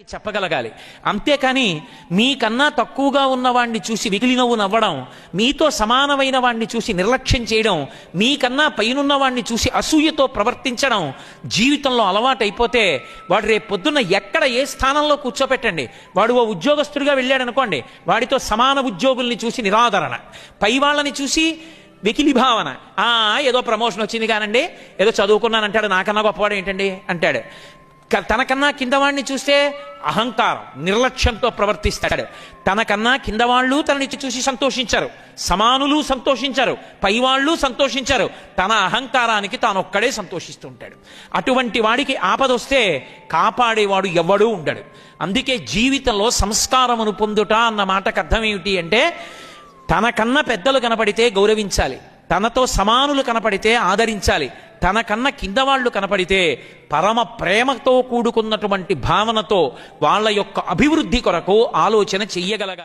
చెప్పగలగాలి. అంతేకాని మీకన్నా తక్కువగా ఉన్నవాణ్ణి చూసి విగిలినవ్వు నవ్వడం మీతో సమానమైన వాణ్ణి చూసి నిర్లక్ష్యం చేయడం మీకన్నా పైనున్న వాణ్ణి చూసి అసూయతో ప్రవర్తించడం జీవితంలో అలవాటైపోతే వాడు రేపు పొద్దున్న ఎక్కడ ఏ స్థానంలో కూర్చోపెట్టండి. వాడు ఓ ఉద్యోగస్తుడిగా వెళ్ళాడు అనుకోండి వాడితో సమాన ఉద్యోగుల్ని చూసి నిరాదరణ. పై వాళ్ళని చూసి వికిలి భావన. ఆ ఏదో ప్రమోషన్ వచ్చింది కానండి. ఏదో చదువుకున్నానంటాడు. నాకన్నా గొప్పవాడు ఏంటండి అంటాడు. తనకన్నా కింద వాడిని చూస్తే అహంకారం నిర్లక్ష్యంతో ప్రవర్తిస్తాడు. తనకన్నా కింద వాళ్ళు తనని చూసి సంతోషించారు. సమానులు సంతోషించారు. పైవాళ్ళు సంతోషించారు. తన అహంకారానికి తానొక్కడే సంతోషిస్తుంటాడు. అటువంటి వాడికి ఆపదొస్తే కాపాడేవాడు ఎవ్వడూ ఉండడు. అందుకే జీవితంలో సంస్కారమును పొందుట అన్న మాటకు అర్థం ఏమిటి అంటే తనకన్నా పెద్దలు కనపడితే గౌరవించాలి. తనతో సమానులు కనపడితే ఆదరించాలి. తనకన్నా కింద వాళ్ళు కనపడితే పరమ ప్రేమతో కూడుకున్నటువంటి భావనతో వాళ్ళ యొక్క అభివృద్ధి కొరకు ఆలోచన చెయ్యగలగాలి.